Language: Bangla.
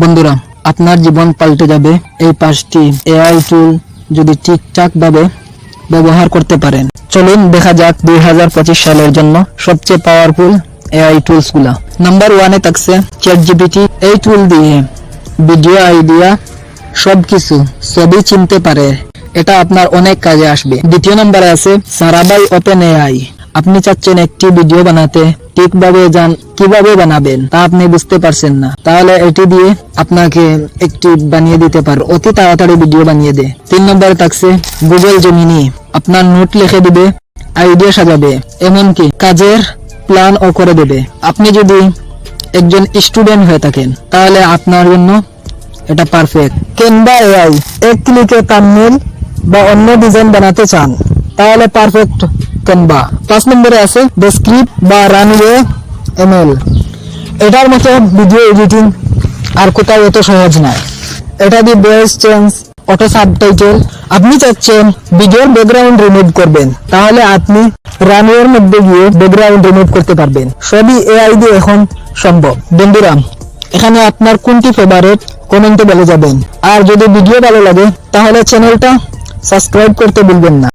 বন্ধুরা, আপনার জীবন পাল্টে যাবে। এই পাঁচটি এআই টুল যদি ঠিকঠাক ভাবে ব্যবহার করতে পারেন। চলুন দেখা যাক দুই সালের জন্য সবচেয়ে পাওয়ারফুল এআই টুলসগুলা নাম্বার ওয়ানে থাকছে চ্যাট জিপিটি এই টুল দিয়ে ভিডিও আইডিয়া সবকিছু ছবি চিনতে পারে। এটা আপনার অনেক কাজে আসবে। দ্বিতীয় নম্বরে আছে সারাবাই ওপেন এআই আপনি চাচ্ছেন একটি ভিডিও বানাতে ঠিকভাবে কীভাবে বানাবেন তা আপনি বুঝতে পারছেন না। তাহলে এটি দিয়ে আপনাকে একটি বানিয়ে দিতে পারো। অতি তাড়াতাড়ি ভিডিও বানিয়ে দে। তিন নম্বরে থাকছে গুগল জেমিনি আপনার নোট লিখে দিবে আইডিয়া সাজাবে, এমনকি কাজের প্ল্যান ও করে দেবে। আপনি যদি একজন স্টুডেন্ট হয়ে থাকেন, তাহলে আপনার জন্য এটা পারফেক্ট ক্যানভা এআই, এক ক্লিকে থাম্বনেল বা অন্য ডিজাইন বানাতে চান, তাহলে পারফেক্ট ক্যানভা পাঁচ নম্বরে আছে দ্য স্ক্রিপ্ট বা রানওয়ে এমএল এটার মতো ভিডিও এডিটিং আর কোথাও এত সহজ নয় এটা দিয়ে ভয়েস চেঞ্জ অটো সাবটাইটেল আপনি চাচ্ছেন ভিডিওর ব্যাকগ্রাউন্ড রিমুভ করবেন। তাহলে আপনি রানওয়ের মধ্যে গিয়ে ব্যাকগ্রাউন্ড রিমুভ করতে পারবেন। সবই এআই দিয়ে এখন সম্ভব। বন্ধুরা, এখানে আপনার কোনটি ফেভারিট কমেন্টে বলে যাবেন। আর যদি ভিডিও ভালো লাগে, তাহলে চ্যানেলটা সাবস্ক্রাইব করতে ভুলবেন না।